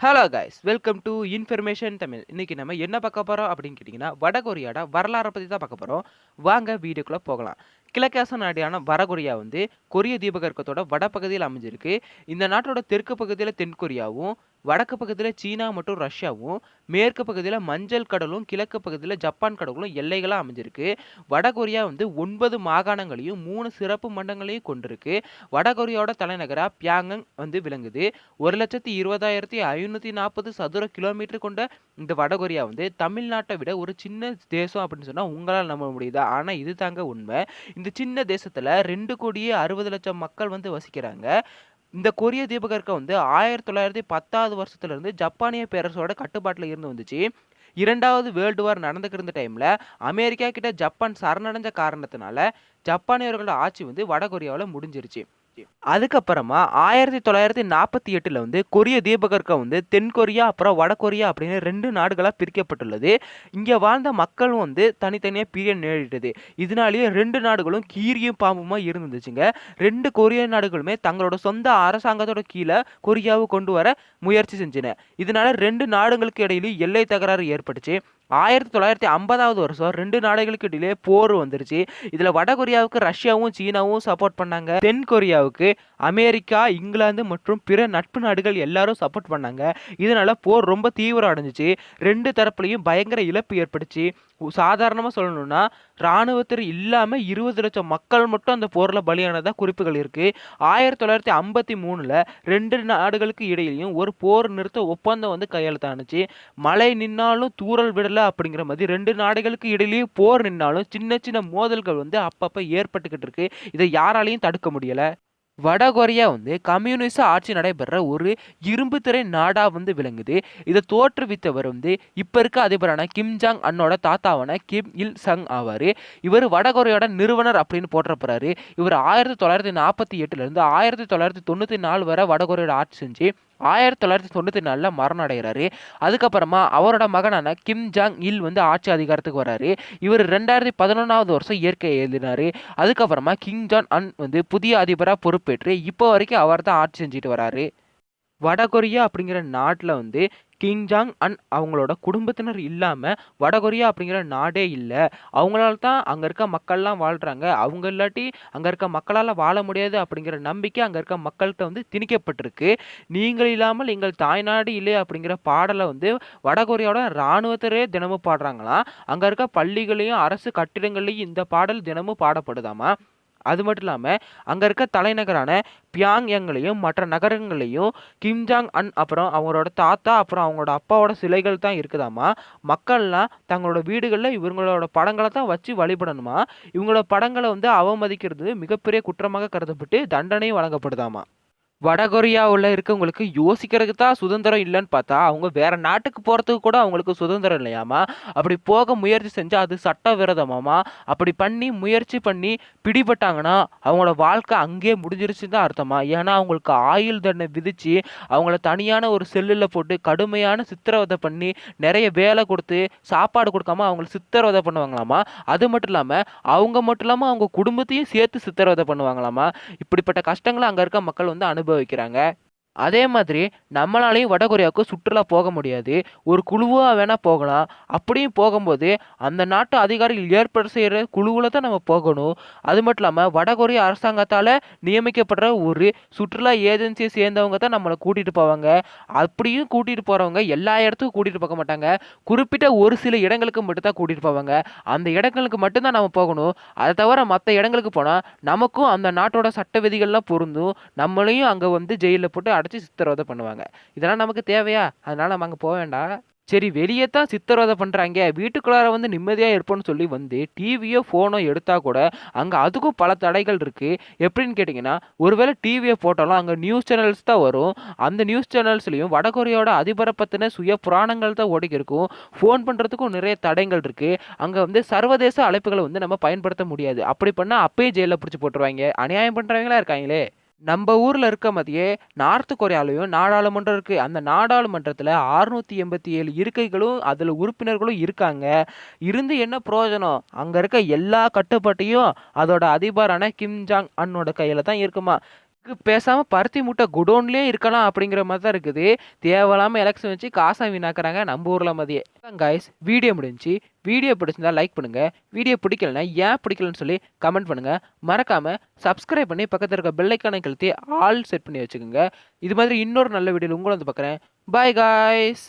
Hello guys welcome to information Tamil இன்னைக்கு நம்ம என்ன பார்க்க போகிறோம் அப்படின்னு கேட்டிங்கன்னா வடகொரியாட வரலாறை பற்றி தான் பார்க்க போகிறோம் வாங்க வீடியோக்குள்ளே போகலாம். கிழக்காச நாடான வடகொரியா வந்து கொரிய தீபகற்பத்தோட வடபகுதியில் அமைஞ்சிருக்கு. இந்த நாட்டோட தெற்கு பகுதியில் தென்கொரியாவும் வடக்கு பகுதியில் சீனா மற்றும் ரஷ்யாவும் மேற்கு பகுதியில் மஞ்சள் கடலும் கிழக்கு பகுதியில் ஜப்பான் கடலும் எல்லைகளாக அமைஞ்சிருக்கு. வடகொரியா வந்து ஒன்பது மாகாணங்களையும் மூணு சிறப்பு மண்டங்களையும் கொண்டிருக்கு. வடகொரியாவோட தலைநகராக பியாங்கங் வந்து விளங்குது. ஒரு லட்சத்தி இருபதாயிரத்தி ஐநூற்றி நாற்பது சதுர கிலோமீட்டர் கொண்ட இந்த வடகொரியா வந்து தமிழ்நாட்டை விட ஒரு சின்ன தேசம் அப்படின்னு சொன்னால் உங்களால் நம்ப முடியுதா? ஆனால் இது தாங்க உண்மை. இந்த சின்ன தேசத்தில் ரெண்டு கோடியே அறுபது லட்சம் மக்கள் வந்து வசிக்கிறாங்க. இந்த கொரிய தீபகற்கம் வந்து ஆயிரத்தி தொள்ளாயிரத்தி பத்தாவது வருஷத்துலேருந்து ஜப்பானிய பேரரசோட கட்டுப்பாட்டில் இருந்து வந்துச்சு. இரண்டாவது வேர்ல்டு வார் நடந்துக்கிட்டு இருந்த டைமில் அமெரிக்கா கிட்ட ஜப்பான் சரணடைஞ்ச காரணத்தினால ஜப்பானியர்களோட ஆட்சி வந்து வடகொரியாவில் முடிஞ்சிருச்சு. அதுக்கப்புறமா ஆயிரத்தி தொள்ளாயிரத்தி நாற்பத்தி எட்டில் வந்து கொரிய தீபகற்கம் வந்து தென்கொரியா அப்புறம் வடகொரியா அப்படின்னு ரெண்டு நாடுகளாக பிரிக்கப்பட்டுள்ளது. இங்கே வாழ்ந்த மக்களும் வந்து தனித்தனியாக பிரிய நேரிட்டது. இதனாலேயே ரெண்டு நாடுகளும் கீரியும் பாம்புமா இருந்துச்சுங்க. ரெண்டு கொரிய நாடுகளுமே தங்களோட சொந்த அரசாங்கத்தோட கீழே கொரியாவை கொண்டு வர முயற்சி செஞ்சின. இதனால ரெண்டு நாடுகளுக்கு இடையிலும் எல்லை தகராறு ஏற்பட்டுச்சு. ஆயிரத்தி தொள்ளாயிரத்தி ஐம்பதாவது வருஷம் ரெண்டு நாடுகளுக்கு இடையிலே போர் வந்துருச்சு. இதில் வடகொரியாவுக்கு ரஷ்யாவும் சீனாவும் சப்போர்ட் பண்ணாங்க. தென் கொரியாவுக்கு அமெரிக்கா இங்கிலாந்து மற்றும் பிற நட்பு நாடுகள் எல்லாரும் சப்போர்ட் பண்ணாங்க. இதனால் போர் ரொம்ப தீவிரம் அடைஞ்சிச்சு. ரெண்டு தரப்புலையும் பயங்கர இழப்பு ஏற்பட்டுச்சு. சாதாரணமாக சொல்லணும்னா இராணுவத்தில் இல்லாமல் இருபது லட்சம் மக்கள் மட்டும் அந்த போரில் பலியானதாக குறிப்புகள் இருக்குது ஆயிரத்தி தொள்ளாயிரத்தி ஐம்பத்தி மூணில் ரெண்டு நாடுகளுக்கு இடையிலையும் ஒரு போர் நிறுத்த ஒப்பந்தம் வந்து கையெழுத்தானுச்சு. மழை நின்னாலும் தூரல் விடலை அப்படிங்கிற மாதிரி ரெண்டு நாடுகளுக்கு இடையிலையும் போர் நின்னாலும் சின்ன சின்ன மோதல்கள் வந்து அப்பப்போ ஏற்பட்டுக்கிட்டு இருக்கு. இதை யாராலையும் தடுக்க முடியலை. வடகொரியா வந்து கம்யூனிச ஆட்சி நடைபெற ஒரு இரும்பு திரை வந்து விளங்குது. இதை தோற்றுவித்தவர் வந்து இப்போ இருக்க அதிபரான கிம் ஜாங் அன்னோட தாத்தாவான கிம் இல் சங் ஆவார். இவர் வடகொரியோட நிறுவனர் அப்படின்னு போற்றப்படுறாரு. இவர் ஆயிரத்தி தொள்ளாயிரத்தி நாற்பத்தி எட்டுலேருந்து ஆயிரத்தி தொள்ளாயிரத்தி தொண்ணூற்றி நாலு வரை வடகொரியோட ஆட்சி செஞ்சு ஆயிரத்தி தொள்ளாயிரத்தி தொண்ணூற்றி நாலில் மரணம் அடைகிறாரு அதுக்கப்புறமா அவரோட மகனான கிம் ஜாங் இல் வந்து ஆட்சி அதிகாரத்துக்கு வராரு இவர் ரெண்டாயிரத்தி பதினொன்றாவது வருஷம் இயற்கை எழுதினார். அதுக்கப்புறமா கிங் ஜான் அன் வந்து புதிய அதிபராக பொறுப்பேற்று இப்போ வரைக்கும் அவர் தான் ஆட்சி செஞ்சுட்டு வராரு. வடகொரியா அப்படிங்கிற நாட்டில் வந்து கிங் ஜாங் அண்ட் அவங்களோட குடும்பத்தினர் இல்லாமல் வடகொரியா அப்படிங்கிற நாடே இல்லை. அவங்களால தான் அங்கே இருக்க மக்கள்லாம் வாழ்கிறாங்க அவங்க இல்லாட்டி அங்கே இருக்க மக்களால் வாழ முடியாது அப்படிங்கிற நம்பிக்கை அங்கே இருக்க மக்கள்கிட்ட வந்து திணிக்கப்பட்டிருக்கு. நீங்கள் இல்லாமல் எங்கள் தாய்நாடு இல்லை அப்படிங்கிற பாடலை வந்து வடகொரியாவோட இராணுவத்தரே தினமும் பாடுறாங்களாம். அங்கே இருக்க பள்ளிகளையும் அரசு கட்டிடங்கள்லையும் இந்த பாடல் தினமும் பாடப்படுதாமா? அது மட்டும் இல்லாமல் அங்கே இருக்க தலைநகரான பியாங் எங்களையும் மற்ற நகரங்களையும் கிம்ஜாங் அன் அப்புறம் அவங்களோட தாத்தா அப்புறம் அவங்களோட அப்பாவோட சிலைகள் தான் இருக்குதாமா மக்கள்லாம் தங்களோட வீடுகளில் இவங்களோட படங்களை தான் வச்சு வழிபடணுமா. இவங்களோட படங்களை வந்து அவமதிக்கிறது மிகப்பெரிய குற்றமாக கருதப்பட்டு தண்டனையும் வழங்கப்படுதாமா வடகொரியாவில் இருக்கவங்களுக்கு யோசிக்கிறதுக்கு தான் சுதந்திரம் இல்லைன்னு பார்த்தா அவங்க வேற நாட்டுக்கு போகிறதுக்கு கூட அவங்களுக்கு சுதந்திரம் இல்லையாமா? அப்படி போக முயற்சி செஞ்சால் அது சட்டவிரோதமாமா? அப்படி பண்ணி முயற்சி பண்ணி பிடிபட்டாங்கன்னா அவங்களோட வாழ்க்கை அங்கேயே முடிஞ்சிருச்சுன்னு தான் அர்த்தமா? ஏன்னா அவங்களுக்கு ஆயுள் தண்டனை விதித்து அவங்கள தனியான ஒரு செல்லில் போட்டு கடுமையான சித்திரவதை பண்ணி நிறைய வேலை கொடுத்து சாப்பாடு கொடுக்காம அவங்கள சித்திரவதை பண்ணுவாங்களாமா? அது மட்டும் இல்லாமல் அவங்க மட்டும் இல்லாமல் அவங்க குடும்பத்தையும் சேர்த்து சித்திரவதை பண்ணுவாங்களாமா? இப்படிப்பட்ட கஷ்டங்களை அங்கே இருக்க மக்கள் வந்து அனுபவி அனுபவிக்கிறாங்க. அதே மாதிரி நம்மளாலையும் வடகொரியாவுக்கு சுற்றுலா போக முடியாது. ஒரு குழுவாக வேணால் போகலாம். அப்படியும் போகும்போது அந்த நாட்டு அதிகாரிகள் ஏற்பாடு செய்கிற குழுவில் தான் நம்ம போகணும். அது மட்டும் இல்லாமல் வடகொரிய அரசாங்கத்தால் நியமிக்கப்படுற ஒரு சுற்றுலா ஏஜென்சியை சேர்ந்தவங்க தான் நம்மளை கூட்டிகிட்டு போவாங்க. அப்படியும் கூட்டிகிட்டு போகிறவங்க எல்லா இடத்துக்கும் கூட்டிகிட்டு போக மாட்டாங்க. குறிப்பிட்ட ஒரு சில இடங்களுக்கு மட்டும் தான் கூட்டிகிட்டு போவாங்க. அந்த இடங்களுக்கு மட்டும்தான் நம்ம போகணும். அதை தவிர மற்ற இடங்களுக்கு போனால் நமக்கும் அந்த நாட்டோட சட்ட விதிகள்லாம் பொருந்தும். நம்மளையும் அங்கே வந்து ஜெயிலில் போட்டு அடைச்சி சித்திரவதை பண்ணுவாங்க. இதெல்லாம் நமக்கு தேவையா? அதனால் நம்ம அங்கே போக வேண்டாம் சரி வெளியே தான் சித்திரவதை பண்ணுறாங்க வீட்டுக்குள்ளார வந்து நிம்மதியாக இருப்போம்னு சொல்லி வந்து டிவியோ ஃபோனோ எடுத்தால் கூட அங்கே அதுக்கும் பல தடைகள் இருக்குது எப்படின்னு கேட்டிங்கன்னா ஒருவேளை டிவியை போட்டாலும் அங்கே நியூஸ் சேனல்ஸ் தான் வரும். அந்த நியூஸ் சேனல்ஸ்லேயும் வடகொரியாவோட அதிபரை பற்றின சுய புராணங்கள் தான் ஓடி இருக்கும். ஃபோன் பண்ணுறதுக்கும் நிறைய தடைகள் இருக்குது அங்கே வந்து சர்வதேச அழைப்புகளை வந்து நம்ம பயன்படுத்த முடியாது. அப்படி பண்ணால் அப்பயே ஜெயிலில் பிடிச்சி போட்டுருவாங்க. அநியாயம் பண்ணுறவங்களா இருக்காங்களே? நம்ம ஊரில் இருக்க மாதிரியே நார்த் கொரியாலையும் நாடாளுமன்றம் இருக்குது அந்த நாடாளுமன்றத்தில் அறுநூற்றி எண்பத்தி ஏழு இருக்கைகளும் அதில் உறுப்பினர்களும் இருக்காங்க. இருந்து என்ன பிரயோஜனம் அங்கே இருக்க எல்லா கட்டுப்பாட்டையும் அதோட அதிபரான கிம் ஜாங் அன்னோட கையில் தான் இருக்குமா? இதுக்கு பேசாமல் பருத்தி மூட்டை குடோன்லயே இருக்கலாம் அப்படிங்கிற மாதிரி தான் இருக்குது. தேவையில்லாமல் எலெக்ஷன் வச்சு காசை வீணாக்குறாங்க நம்ம ஊரில் மதியே கைஸ் வீடியோ முடிஞ்சு. வீடியோ பிடிச்சிருந்தா லைக் பண்ணுங்கள் வீடியோ பிடிக்கலனா ஏன் பிடிக்கலன்னு சொல்லி கமெண்ட் பண்ணுங்கள் மறக்காமல் சப்ஸ்கிரைப் பண்ணி பக்கத்தில் இருக்க பெல்லைக்கானை கழுத்தி ஆல் செட் பண்ணி வச்சுக்கோங்க. இது மாதிரி இன்னொரு நல்ல வீடியோவில் உங்களை வந்து பார்க்குறேன். Bye guys